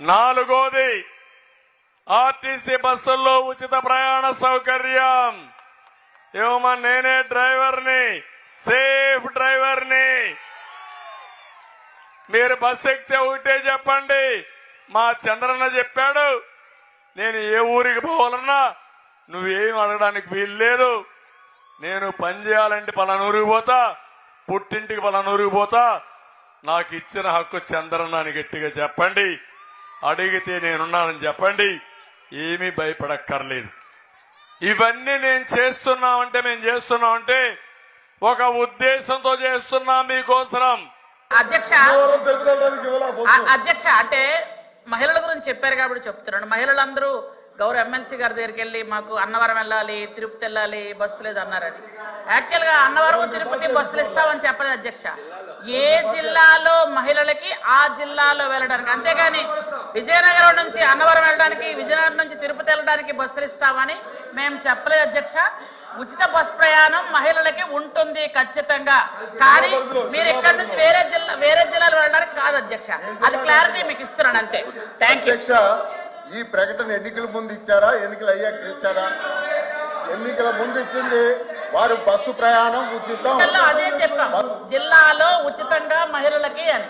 నాలుగోది ఆర్టీసీ బస్సుల్లో ఉచిత ప్రయాణ సౌకర్యం. ఏమో నేనే డ్రైవర్ని సేఫ్ డ్రైవర్ని. మీరు బస్సు ఎక్కితే ఒకటే చెప్పండి. మా చంద్రన్న చెప్పాడు నేను ఏ ఊరికి పోవాలన్నా నువ్వేం అడగడానికి వీలు లేదు. నేను పని చేయాలంటే పలానూరికి పోతా పుట్టింటికి పలానూరికి పోతా. నాకు ఇచ్చిన హక్కు చంద్రన్న అని గట్టిగా చెప్పండి. అడిగితే నేనున్నానని చెప్పండి. ఏమీ భయపడక్కర్లేదు. ఇవన్నీ నేను చేస్తున్నామంటే మేము చేస్తున్నామంటే ఒక ఉద్దేశంతో చేస్తున్నాం మీకోసరం అధ్యక్ష అధ్యక్ష అంటే మహిళల గురించి చెప్పారు కాబట్టి చెప్తున్నాను. మహిళలందరూ గౌరవ ఎమ్మెల్సీ గారి దగ్గరికి వెళ్ళి మాకు అన్నవరం వెళ్ళాలి తిరుపతి వెళ్ళాలి బస్సు లేదు అన్నారని. యాక్చువల్గా అన్నవరం తిరుపతి బస్సులు ఇస్తామని చెప్పలేదు అధ్యక్ష. ఏ జిల్లాలో మహిళలకి ఆ జిల్లాలో వెళ్ళడానికి. అంతేగాని విజయనగరం నుంచి అన్నవరం వెళ్ళడానికి విజయనగరం నుంచి తిరుపతి వెళ్ళడానికి బస్సులు ఇస్తామని మేము చెప్పలేదు అధ్యక్ష. ఉచిత బస్ ప్రయాణం మహిళలకి ఉంటుంది ఖచ్చితంగా. కానీ మీరు ఇక్కడ నుంచి వేరే జిల్లా వేరే జిల్లాలు వెళ్ళడానికి కాదు అధ్యక్ష. అది క్లారిటీ మీకు ఇస్తున్నాను అంతే. థ్యాంక్ యూ అధ్యక్ష ఈ ప్రకటన ఎన్నికల ముందు ఇచ్చారా? ఎన్నికలు అయ్యాక ఇచ్చారా? ఎన్నికల ముందు ఇచ్చింది వారు బస్సు ప్రయాణం ఉచితం. అదే చెప్పాం. జిల్లాలో ఉచితంగా మహిళలకి అని.